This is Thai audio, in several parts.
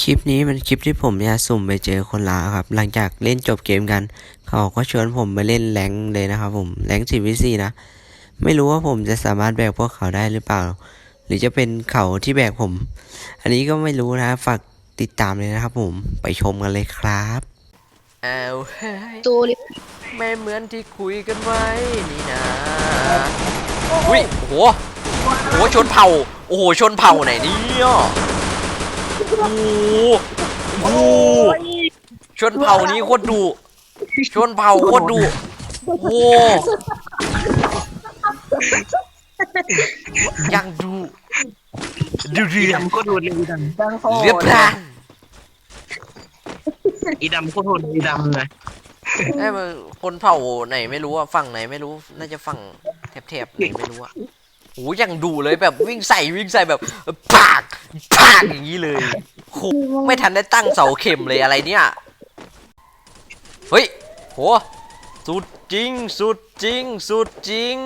คลิปนี้เป็นคลิปที่ผมเนี่ยสุ่มไปเจอคนลาวครับ หลังจากเล่นจบเกมกัน เขาก็ชวนผมไปเล่นแรงค์เลยนะครับผมแรงสี่วิสี่นะ ไม่รู้ว่าผมจะสามารถแบกพวกเขาได้หรือเปล่า หรือจะเป็นเขาที่แบกผม อันนี้ก็ไม่รู้นะฝากติดตามเลยนะครับผมไปชมกันเลยครับอ้าวเฮ้ยตูริไม่เหมือนที่คุยกันไว้นี่นะอุ้ยโอ้โหโอ้โหชนเผ่าโอ้โหชนเผ่าไหนเนี่ย โอ้โหโอ้โหชนเผ่านี้โคตรดุชนเผ่าโคตรดุโอ้โหยังดูดูเรียดำโคตรโหดเลยอีดดังโคเรียบร้อยำอีดำโคตรโหดอีดำนะไอ้มันคนเผ่าไหนไม่รู้อะฝั่งไหนไม่รู้ น่าจะฝั่งแถบๆไหนไม่รู้อะโอ้ยังดูเลยแบบวิ่งใส่วิ่งใส่แบบปาก ปากอย่างนี้เลยโหไม่ทันได้ตั้งเสาเข็มเลยอะไรเนี่ย เฮ้ย โห สุดจริง สุดจริง สุดจริง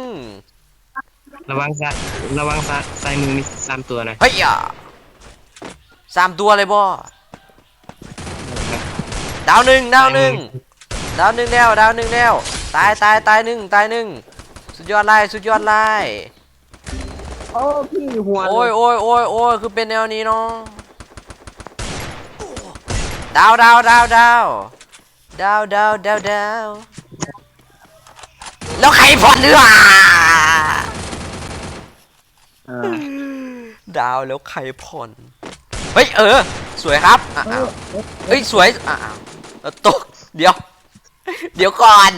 ระวังซ้ายระวังซ้ายซ้ายมือมีสามตัวนะเฮ้ยอะสามตัวเลยบ่ดาวหนึ่งดาวหนึ่งดาวหนึ่งแล้วดาวหนึ่งแล้ว ตายตายตายหนึ่งตายหนึ่งสุดยอดไล่สุดยอดไล่ โอ้พี่หัวโอ้ยโอ้ยโอ้ยโอ้ยคือเป็นแนวนี้เนาะดาวดาวดาวดาวดาวดาวดาวดาวแล้วใครผ่อนเรือดาวแล้วใครผ่อนเฮ้ยเออ สวยครับอะอ้าวเฮ้ยสวยอะอ้าวเออตกเดี๋ยว เดี๋ยวก่อน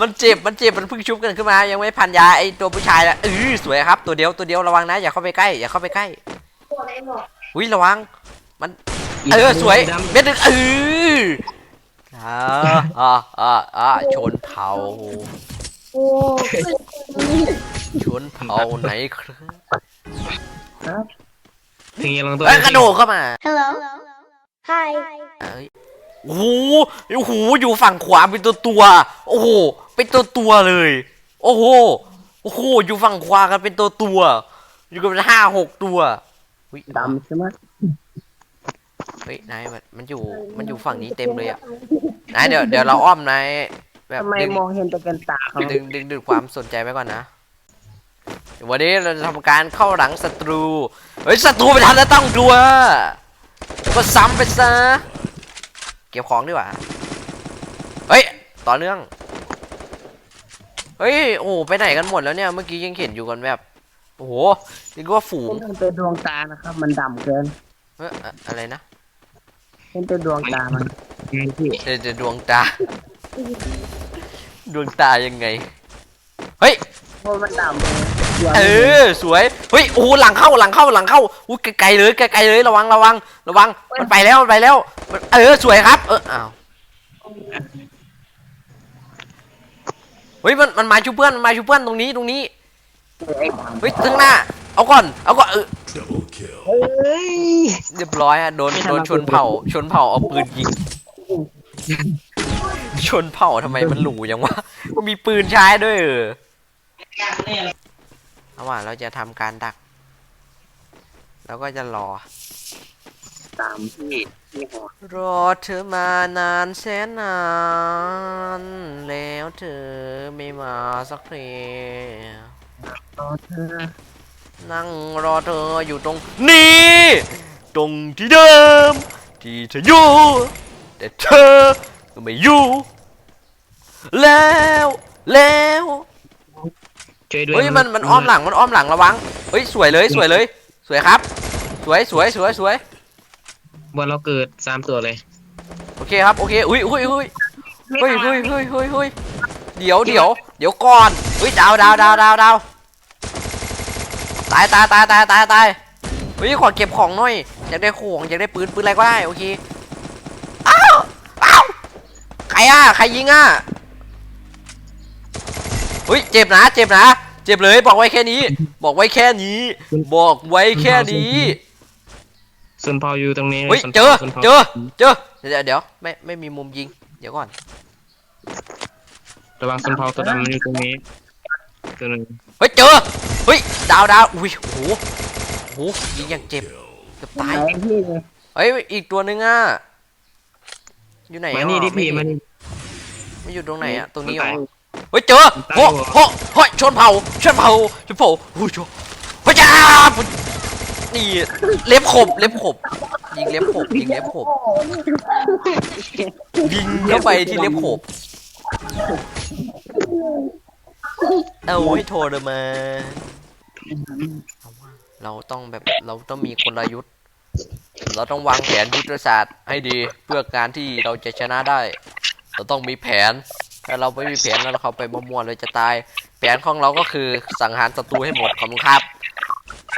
มันเจ็บ มันเจ็บ มันเพิ่งชุบกันขึ้นมา ยังไม่พันยาไอตัวผู้ชายละเออสวยครับ ตัวเดียว ตัวเดียวระวังนะ อย่าเข้าไปใกล้ อย่าเข้าไปใกล้อุ้ยระวัง มัน เออสวย เม็ดหนึงเอออ่าอ่าอ่าอ่าชนเผาโอ้ชนเผาไหนครับถึงยังลงตัวเอ้ยกระโดดเข้ามาฮัลโหล Hi เอ้ยโอ้โหโอ้โห อยู่ฝั่งขวาเป็นตัวตัว โอ้โห เป็นตัวตัวเลย โอ้โห โอ้โห อยู่ฝั่งขวากันเป็นตัวตัว อยู่กันเป็นห้าหกตัวอุ๊ยดำใช่ไหมเฮ้ยนายมันมันอยู่มันอยู่ฝั่งนี้เต็มเลยอะนายเดี๋ยวเดี๋ยวเราอ้อมนายแบบทำไมดึงมองเห็นแต่กันตาเขาดึงดึงดึงความสนใจไว้ก่อนนะวันนี้เราจะทำการเข้าหลังศัตรู เฮ้ยศัตรูไปทันแล้วต้องตัวก็ซ้ำไปซะเก็บของดีกว่า เฮ้ย ต่อเนื่อง เฮ้ยโอ้โหไปไหนกันหมดแล้วเนี่ยเมื่อกี้ยังเห็นอยู่กันแบบโอ้โหนี่ก็ว่าฝูงเป็นแต่ดวงตานะครับ มันดำเกินเอ้ยอะอะไรนะเป็นแต่ดวงตามันพี่เดี๋ยวเดี๋ยวดวงตา ดวงตายังไงเฮ้ยเพราะมันดำเลยเออสวยเฮ้ยโอ้โหหลังเข้าหลังเข้าหลังเข้าอุ้ยไกลๆเลยไกลๆเลยระวังระวัง ระวังมันไปแล้วมันไปแล้วมันเออสวยครับ เอออ้าว เฮ้ยมันมันมาชูเพื่อนมันมาชูเพื่อนตรงนี้ตรงนี้เฮ้ยข้างหน้า เอาก่อนเอาก่อนเออเฮ้ยเรียบร้อยฮะโดนโดนชนเผ่าชนเผ่าเอาปืนยิง ชนเผ่าทำไมมันหลูยังวะมีปืนใช้ด้วยเออเอาว่าเราจะทำการดัก แล้วก็จะรอ ตามพี่พี่หัวรอเธอมานานแสนนาน แล้วเธอไม่มาสักทีต่อเธอนั่งรอเธออยู่ตรงนี้ ตรงที่เดิม ที่เธออยู่ แต่เธอก็ไม่อยู่ แล้วแล้วช่วยด้วยเฮ้ยมันมันอ้อมหลังมันอ้อมหลังระวังเฮ้ยสวยเลยสวยเลย สวยครับ สวยสวยสวยสวย บอลเราเกิดสามตัวเลยโอเคครับโอเคอุ้ยอุ้ยอุ้ยเฮ้ยเฮ้ยเฮ้ยเฮ้ยเฮ้ยเดี๋ยวเดี๋ยวเดี๋ยวก่อนเฮ้ยดาวดาวดาวดาวดาวตายตายตายตายตายตายเฮ้ยขอเก็บของหน่อยอยากได้ของอยากได้ปืนปืนอะไรก็ได้โอเคอ้าวอ้าวใครอะใครยิงอะเฮ้ยเจ็บนะเจ็บนะ เจ็บเลยบอกไว้แค่นี้ บอกไว้แค่นี้ บอกไว้แค่นี้ ส่วนพออยู่ตรงนี้เฮ้ยส่วนเจอส่วนพเจอเจอเดี๋ยวเดี๋ยวไม่ไม่มีมุมยิง เดี๋ยวก่อนระวังส่วนพอตัวดำมันอยู่ตรงนี้ตัวหนึงเฮ้ยเจอเฮ้ยดาวดาวอุ้ยโอ้โหโอ้โหยิงอย่างเจ็บเกือบตายพี่เฮ้ยอีกตัวนึงอะอยู่ไหนมาอะนี่ดิพี่ไมานี่ไม่อยู่ตรงไหนอะตรงนี้เหรมัอตายเฮ้ยเจอมันตายโอ้หัวโหเฮ้ยชนเผาชนเผาชนเผาโอ้ยโจพระเจ้า นี่เล็บขบเล็บขบ ยิงเล็บขบยิงเล็บขบ ยิงเข้าไปที่เล็บขบ เอาให้โทรเดมาเอาเราต้องแบบเราต้องมีกลยุทธ์ เราต้องวางแผนยุทธศาสตร์ให้ดีเพื่อการที่เราจะชนะได้ เราต้องมีแผนถ้าเราไม่มีแผนแล้วเราเข้าไปมั่วๆเลยจะตาย แผนของเราก็คือสังหารศัตรูให้หมดขอบคุณครับ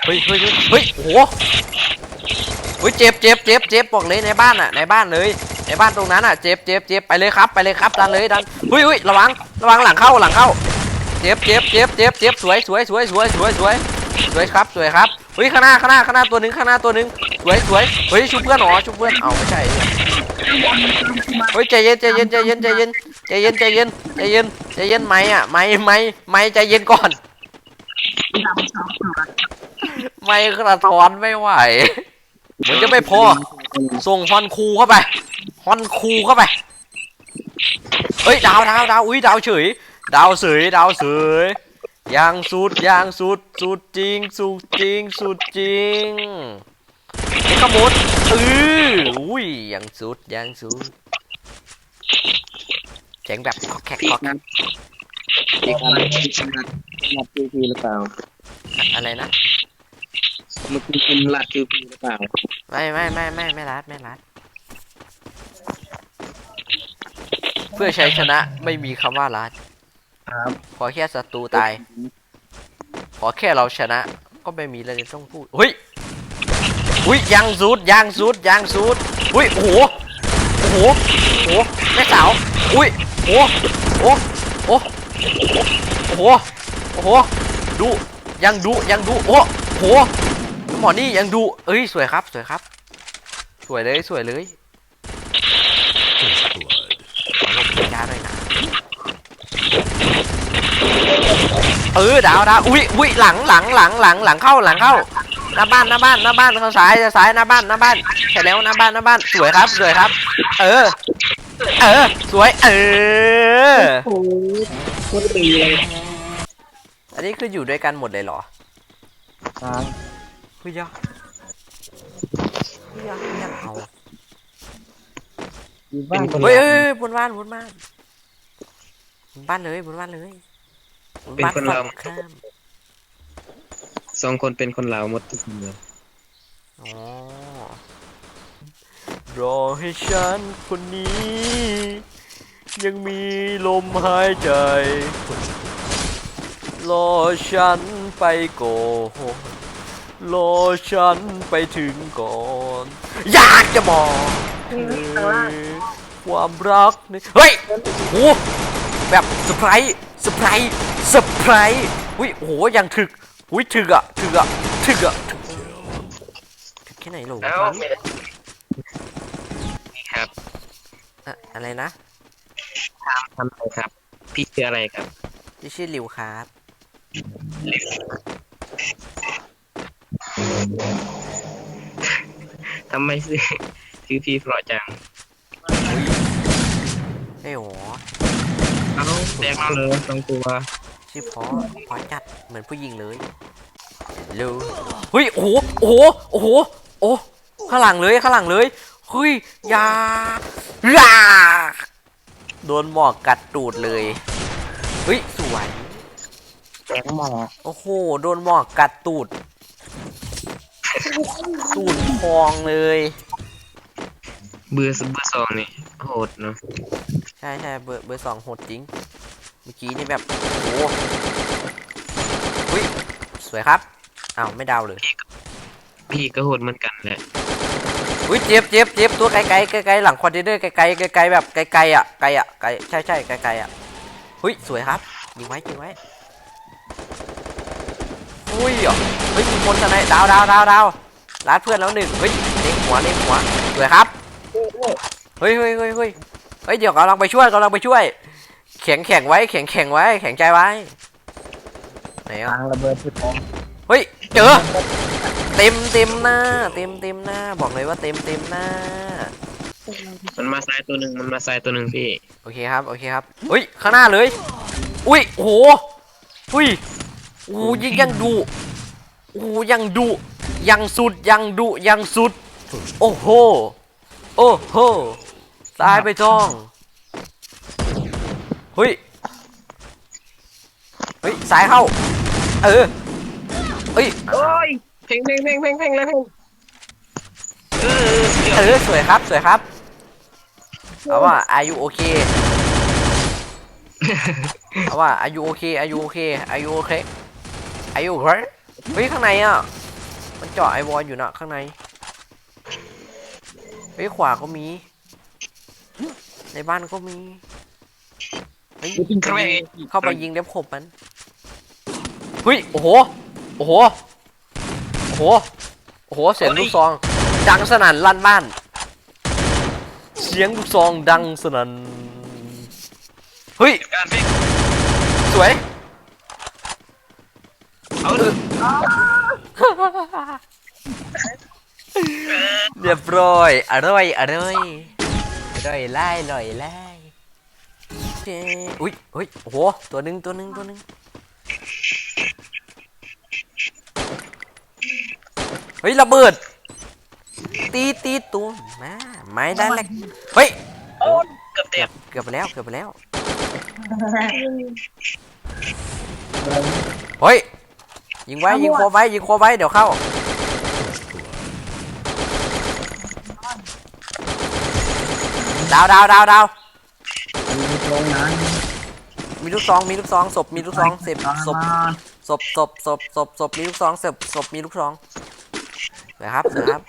เฮ้ยเฮ้ยเฮ้ยโอ้โหเฮ้ยเจ็บเจ็บเจ็บเจ็บบอกเลยในบ้านอะในบ้านเลย ในบ้านตรงนั้นอะเจ็บเจ็บเจ็บไปเลยครับไปเลยครับดันเลยดันเฮ้ยเฮ้ยระวังระวังหลังเข้าหลังเข้าเจ็บเจ็บเจ็บเจ็บเจ็บสวยสวยสวยสวยสวยสวยสวยครับสวยครับเฮ้ยข้างหน้าข้างหน้าข้างหน้าตัวหนึ่งข้างหน้าตัวหนึ่งสวยสวยเฮ้ยชุบเพื่อนเหรอชุบเพื่อนเอาไม่ใช่เฮ้ยใจเย็นใจเย็นใจเย็นใจเย็นใจเย็นใจเย็นใจเย็นใจเย็นไหมอะไหมไหมไหมใจเย็นก่อน ไม่กระท้อนไม่ไหวเหมือนจะไม่พอ ส่งฮอนคูเข้าไปฮอนคูเข้าไปเฮ้ยดาวดาวดาวอุ้ยดาวเฉย ดาวเสยดาวเสยยางสุดยางสุดสุดจริงสุดจริงสุดจริงไอ้ขโมดเอออุ้ยยางสุดยางสุดเจ๋งแบบคอกแคกคอกแคก อีกอะไรที่ขนาดหลัดคิวพีหรือเปล่า อะไรนะ เมื่อกี้คุณหลัดคิวพีหรือเปล่า ไม่ไม่ไม่ไม่ไม่รัดไม่รัด เพื่อชัยชนะไม่มีคำว่ารัดครับ ขอแค่ศัตรูตาย ขอแค่เราชนะ ก็ไม่มีอะไรต้องพูดเฮ้ยอุ้ยยางสุดยางสุดยางสุดอุ้ยโอ้โหโอ้โหโอ้โหแม่สาวอุ้ยโอ้โหโอ้โหโอ้โห โอ้โหดูยังดูยังดูโอ้โหหมอนี่ยังดูเอ้ยสวยครับสวยครับ สวยเลยสวยเลยขอลงพยาด้วยนะเออดาวดาวอุ้ยอุ้ยหลังหลังหลังหลังหลังเข้าหลังเข้าหน้าบ้านหน้าบ้านหน้าบ้านเข้าซ้ายซ้ายหน้าบ้านหน้าบ้านใช่แล้วหน้าบ้านหน้าบ้านสวยครับสวยครับ เออ เออ สวยเออโอ้ยโคตรดีเลย นนี้คืออยู่ด้วยกันหมดเลยเหรอครับเฮ้ยยะเฮ้ยยะเฮ้ยยะเอาเป็นคน เฮ้ยลาเฮ้วยเฮ้ยบนบ้านบนบ้านบนบ้านเลยบนบ้านเลยบนบ้านเป็นคนฝั่ลาวงข้ามสองคนเป็นคนลาวหมดทุกคนเลยอ๋อรอให้ฉันคนนี้ ยังมีลมหายใจ รอฉันไปก่อนรอฉันไปถึงก่อน อยากจะบอกความรักในเฮ้ยโอ้โหแบบเซอร์ไพรส์เซอร์ไพรส์เซอร์ไพรส์อุ้ยโอ้โหยังถึกอุ้ยถึกอะถึกอะถึกอะถึกถึกแค่ไหนโหลเอ้าวะนี่ครับอะอะไรนะทำอะไรครับ พี่คืออะไรครับที่ชื่อริวครับ ทำไมซื้อซื้อพี่เพราะจังไอ้โหเอ้าแดกมาเลยสองตัวชื่อเพราะเพราะจัดเหมือนผู้หญิงเลยเร็วเฮ้ยโอ้โหโอ้โหโอ้โหโอ้ข้างหลังเลยข้างหลังเลยเฮ้ยอยาอยาโดนหมอกกัดตูดเลยเฮ้ยสวย แดกมาโอ้โห โดนหมอกกัดตูด ตูดพองเลย เบอร์เบอร์สองนี่โหดเนาะใช่ใช่เบอร์เบอร์สองโหดจริง เมื่อกี้นี่แบบ โอ้โหอุ้ยสวยครับ อ้าว ไม่ดาวเลย พี่ก็โหดเหมือนกันแหละอุ้ยเจ็บเจ็บเจ็บตัวไกลไกลไกลไกลหลังคอนเทนเนอร์ไกลไกลไกลไกลแบบไกลไกลอะไกลอะไกลใช่ใช่ไกลไกลอะเฮ้ยสวยครับยิงไว้ยิงไว้ อุ้ยอะเฮ้ยมีคนทนายดาวดาวดาวดาวรัดเพื่อนแล้วหนึ่งเฮ้ยเล็งหัวเล็งหัวสวยครับเฮ้ยเฮ้ยเฮ้ยเฮ้ยเฮ้ยเดี๋ยวกำลังไปช่วยกำลังไปช่วย แข็งแข็งไว้แข็งแข็งไว้ แข็งใจไว้ไหนอะทางระเบิดที่พร้อมเฮ้ยเจอเต็มเต็มหน้า เต็มเต็มหน้า บอกเลยว่าเต็มเต็มหน้า มันมาซ้ายตัวหนึ่งมันมาซ้ายตัวหนึ่งพี่ โอเคครับ โอเคครับเฮ้ย ข้างหน้าเลย อุ้ยโอ้โหอุ้ย โอ้โหยิงยังดุโอ้โหยังดุยังสุดยังดุยังสุด โอ้โห โอ้โหตายไปจ้องเฮ้ยเฮ้ยสายเข้า เออเฮ้ยโอ้ยเพลงเพลงเพลงเพลงเพลงแล้วเพลงเออเกี่ยวเออสวยครับสวยครับเอาว่า are you okay เอาว่า are you okay are you okay are you okay are you okay เฮ้ยข้างในอะ มันเจาะไอวอลอยู่นะข้างใน เฮ้ยขวาก็มี ในบ้านก็มี เฮ้ยเข้าไปเข้าไปยิงเล็บขบมัน เฮ้ยโอ้โห โอ้โห โอ้โห โอ้โห เสียงลูกซอง ดังสนั่นลั่นบ้าน เสียงลูกซองดังสนั่น เฮ้ยการเพลงสวย เอาเถอะเรียบร้อยอร่อยอร่อยอร่อยไล่อร่อยไล่เจ๊อุ้ยเฮ้ยโอ้โหตัวหนึ่งตัวหนึ่งตัวหนึ่งเฮ้ยระเบิด ตีตีตูมมาไม้ได้านแรกเฮ้ยโอ้ยเกือบเต็มเกือบไปแล้วเกือบไปแล้วเฮ้ย ยิงไว้ยิงโคไว้ยิงโคไว้เดี๋ยวเข้า ดาวดาวดาวดาวมีลูกซองมีลูกซองศพมีลูกซองเสพศพศพศพศพศพศพมีลูกซองศพศพมีลูกซองสวยครับสวยครับ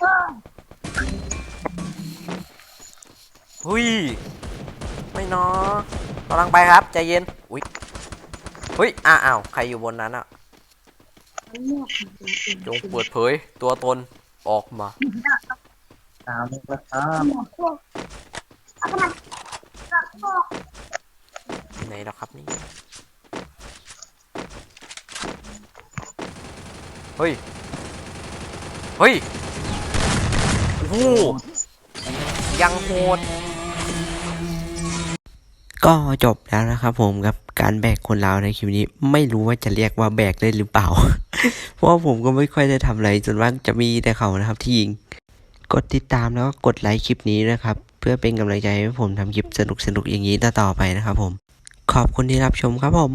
หุยไม่นอกำลังไปครับใจเย็นอุ้ยเฮ้ยอ้าวใครอยู่บนนั้นอะ จงเปิดเผยตัวตนออกมา ตามก็ตามไหนแล้วครับนี่ เฮ้ย เฮ้ยโอ้โหยังโหดก็จบแล้วนะครับผมกับ การแบกคนลาวในคลิปนี้ไม่รู้ว่าจะเรียกว่าแบกได้หรือเปล่า เพราะผมก็ไม่ค่อยได้ทำอะไรส่วนมากจะมีแต่เขานะครับที่ยิง กดติดตามแล้วก็กดไลค์คลิปนี้นะครับ เพื่อเป็นกำลังใจให้ผมทำคลิปสนุกๆอย่างนี้ต่อไปนะครับผม ขอบคุณที่รับชมครับผม